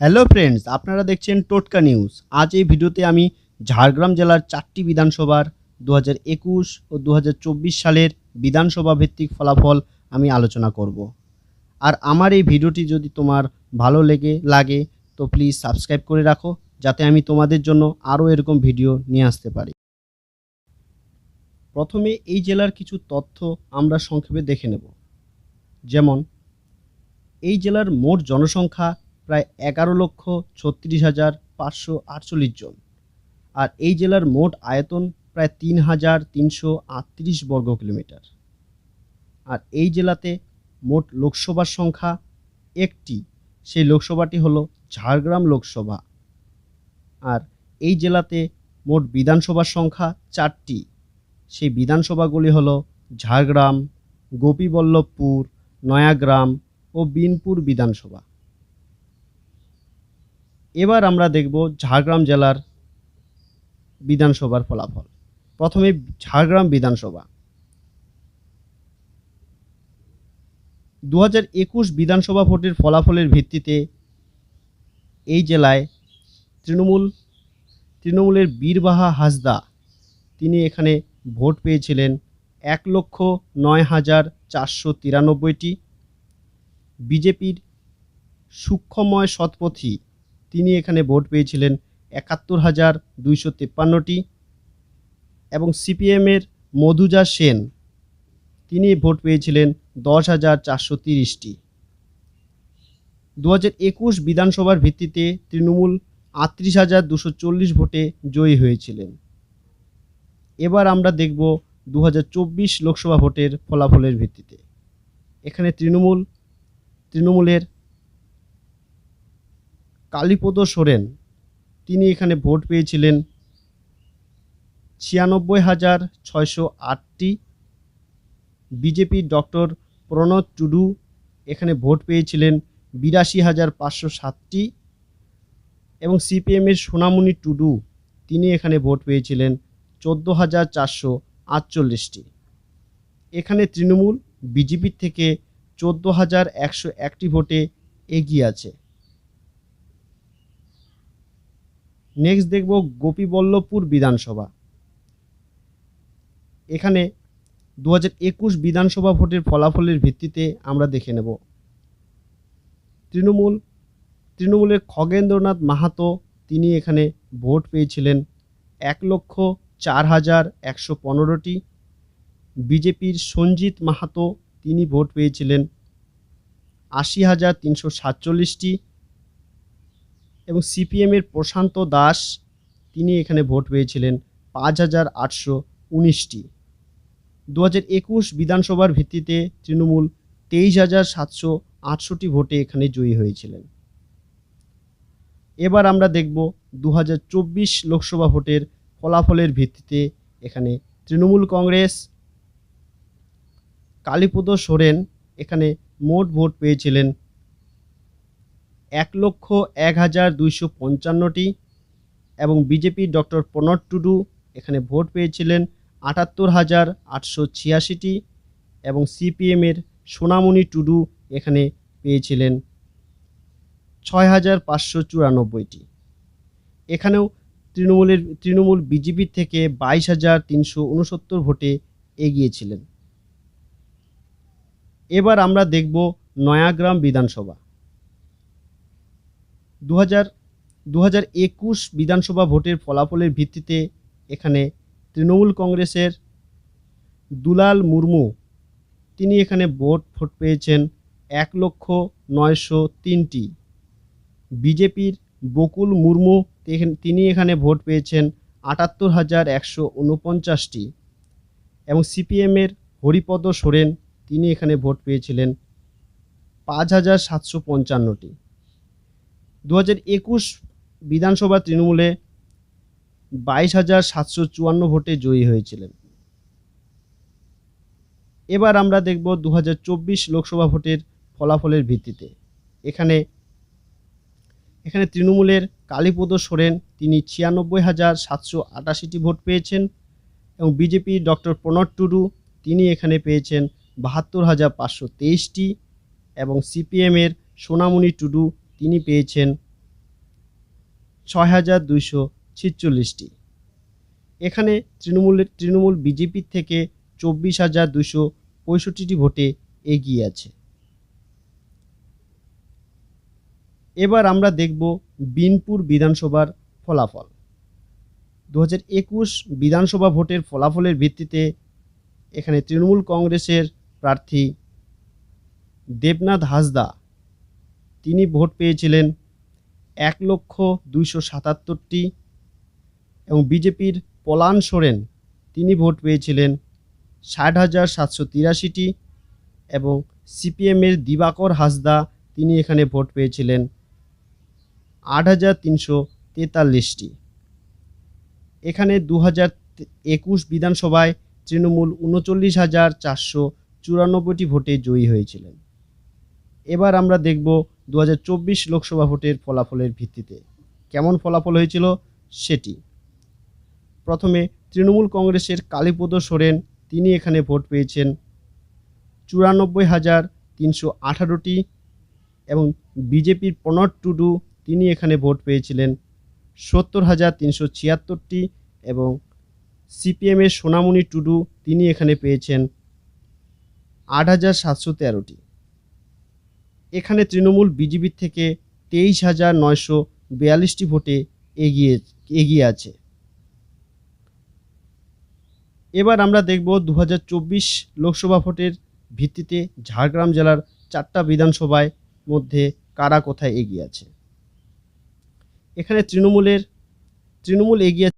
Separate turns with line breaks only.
Hello friends আপনারা দেখছেন টোটকা নিউজ। আজ এই ভিডিওতে আমি ঝাড়গ্রাম জেলার চারটি বিধানসভার দু একুশ ও দু হাজার চব্বিশ সালের বিধানসভা ভিত্তিক ফলাফল আমি আলোচনা করব। আর আমার এই ভিডিওটি যদি তোমার ভালো লেগে লাগে, তো প্লিজ সাবস্ক্রাইব করে রাখো, যাতে আমি তোমাদের জন্য আরও এরকম ভিডিও নিয়ে আসতে পারি। প্রথমে এই জেলার কিছু তথ্য আমরা সংক্ষেপে দেখে নেব। যেমন, এই জেলার মোট জনসংখ্যা প্রায় এগারো লক্ষ ছত্রিশ হাজার পাঁচশো আটচল্লিশ জন। আর এই জেলার মোট আয়তন প্রায় তিন হাজার তিনশো আটত্রিশ বর্গ কিলোমিটার। আর এই জেলাতে মোট লোকসভার সংখ্যা একটি, সেই লোকসভাটি হলো ঝাড়গ্রাম লোকসভা। আর এই জেলাতে মোট বিধানসভার সংখ্যা চারটি, সেই বিধানসভাগুলি হলো ঝাড়গ্রাম, গোপীবল্লভপুর, নয়াগ্রাম ও বিনপুর বিধানসভা। এবার আমরা দেখব ঝাড়গ্রাম জেলার বিধানসভার ফলাফল। প্রথমে ঝাড়গ্রাম বিধানসভা। দু হাজার একুশ বিধানসভা ভোটের ফলাফলের ভিত্তিতে এই জেলায় তৃণমূল, তৃণমূলের বীরবাহা হাসদা, তিনি এখানে ভোট পেয়েছিলেন এক লক্ষ নয় হাজার চারশো তিরানব্বইটি। বিজেপির সূক্ষ্মময় শতপথী তিনি এখানে ভোট পেয়েছিলেন একাত্তর হাজার দুইশো তেপ্পান্নটি এবং সিপিএমের মধুজা সেন, তিনি ভোট পেয়েছিলেন দশ হাজার চারশো তিরিশটি। দু হাজার একুশ বিধানসভার ভিত্তিতে তৃণমূল আটত্রিশ হাজার দুশো চল্লিশ ভোটে জয়ী হয়েছিলেন। এবার আমরা দেখব দু হাজার চব্বিশ লোকসভা ভোটের ফলাফলের ভিত্তিতে। এখানে তৃণমূল, তৃণমূলের কালীপদ সোরেন, তিনি এখানে ভোট পেয়েছিলেন ছিয়ানব্বই হাজার ছয়শো আটটি। বিজেপির ডক্টর প্রণব টুডু এখানে ভোট পেয়েছিলেন বিরাশি হাজার পাঁচশো সাতটি। এবং সিপিএমের সোনামণি টুডু, তিনি এখানে ভোট পেয়েছিলেন চোদ্দ হাজার চারশো আটচল্লিশটি। এখানে তৃণমূল বিজেপির থেকে চোদ্দ হাজার একশো একটি ভোটে এগিয়ে আছে। নেক্সট দেখব গোপীবল্লভপুর বিধানসভা। এখানে দু একুশ বিধানসভা ভোটের ফলাফলের ভিত্তিতে আমরা দেখে নেব। তৃণমূল, তৃণমূলের খগেন্দ্রনাথ মাহাতো, তিনি এখানে ভোট পেয়েছিলেন এক লক্ষ চার হাজার একশো পনেরোটি। বিজেপির সঞ্জিত মাহাতো, তিনি ভোট পেয়েছিলেন আশি হাজার তিনশো সাতচল্লিশটি। এবং সিপিএমের প্রশান্ত দাস, তিনি এখানে ভোট পেয়েছিলেন পাঁচ হাজার আটশো উনিশটি। দু হাজার একুশ বিধানসভার ভিত্তিতে তৃণমূল তেইশ হাজার সাতশো আটষট্টি ভোটে এখানে জয়ী হয়েছিলেন। এবার আমরা দেখব দু হাজার চব্বিশ লোকসভা ভোটের ফলাফলের ভিত্তিতে এখানে তৃণমূল কংগ্রেস কালীপদ সোরেন এখানে মোট ভোট পেয়েছিলেন এক লক্ষ এক হাজার দুইশো পঞ্চান্নটি এবং বিজেপি ডক্টর প্রণব টুডু এখানে ভোট পেয়েছিলেন আটাত্তর হাজার আটশো ছিয়াশিটি এবং সিপিএমের সোনামণি টুডু এখানে পেয়েছিলেন ছয় হাজার পাঁচশো চুরানব্বইটি। এখানেও তৃণমূলের, তৃণমূল বিজেপির থেকে বাইশ হাজার তিনশো উনসত্তর ভোটে এগিয়েছিলেন। এবার আমরা দেখব নয়াগ্রাম বিধানসভা। দু হাজার একুশ বিধানসভা ভোটের ফলাফলের ভিত্তিতে এখানে তৃণমূল কংগ্রেসের দুলাল মুর্মু, তিনি এখানে ভোট ভোট পেয়েছেন এক লক্ষ নয়শো তিনটি। বিজেপির বকুল মুর্মু তিনি এখানে ভোট পেয়েছেন আটাত্তর হাজার একশো উনপঞ্চাশটি। এবং সিপিএমের হরিপদ সোরেন, তিনি এখানে ভোট পেয়েছিলেন পাঁচ হাজার সাতশো পঞ্চান্নটি। দু হাজার একুশ বিধানসভা তৃণমূলে বাইশ হাজার সাতশো চুয়ান্ন ভোটে জয়ী হয়েছিলেন। এবার আমরা দেখব দু হাজার চব্বিশ লোকসভা ভোটের ফলাফলের ভিত্তিতে। এখানে এখানে তৃণমূলের কালীপদ সোরেন, তিনি ছিয়ানব্বই হাজার সাতশো আটাশিটি ভোট পেয়েছেন এবং বিজেপি ডক্টর প্রণব টুডু, তিনি এখানে পেয়েছেন বাহাত্তর হাজার পাঁচশো তেইশটি এবং সিপিএমের সোনামণি টুডু তিনি পেয়েছেন ছয় হাজার দুইশো এখানে তৃণমূলের তৃণমূল বিজেপির থেকে চব্বিশ হাজার দুশো পঁয়ষট্টিটি ভোটে এগিয়ে আছে। এবার আমরা দেখব বিনপুর বিধানসভার ফলাফল। দু একুশ বিধানসভা ভোটের ফলাফলের ভিত্তিতে এখানে তৃণমূল কংগ্রেসের প্রার্থী দেবনাথ হাসদা তিনি ভোট পেয়েছিলেন এক লক্ষ দুইশো সাতাত্তরটি এবং বিজেপির পলান সোরেন, তিনি ভোট পেয়েছিলেন ষাট হাজার সাতশো তিরাশিটি এবং সিপিএমের দিবাকর হাসদা, তিনি এখানে ভোট পেয়েছিলেন আট হাজার তিনশো তেতাল্লিশটি। এখানে দু হাজার একুশ বিধানসভায় তৃণমূল উনচল্লিশ হাজার চারশো চুরানব্বইটি ভোটে জয়ী হয়েছিলেন। এবার আমরা দেখব দু হাজার চব্বিশ লোকসভা ভোটের ফলাফলের ভিত্তিতে। কেমন ফলাফল হয়েছিল? সেটি। প্রথমে তৃণমূল কংগ্রেসের কালীপদ সোরেন, তিনি এখানে ভোট পেয়েছেন চুরানব্বই হাজার তিনশো আঠারোটি এবং বিজেপির প্রণব টুডু, তিনি এখানে ভোট পেয়েছিলেন সত্তর হাজার তিনশো ছিয়াত্তরটি এবং সিপিএমের সোনামণি টুডু, তিনি এখানে পেয়েছেন আট হাজার সাতশো তেরোটি। এখানে তৃণমূল বিজেপির থেকে তেইশ হাজার নয়শো বিয়াল্লিশটি ভোটে এগিয়ে এগিয়ে আছে। এবার আমরা দেখব দু হাজার চব্বিশ লোকসভা ভোটের ভিত্তিতে ঝাড়গ্রাম জেলার চারটা বিধানসভায় মধ্যে কারা কোথায় এগিয়ে আছে? এখানে তৃণমূলের, তৃণমূল এগিয়ে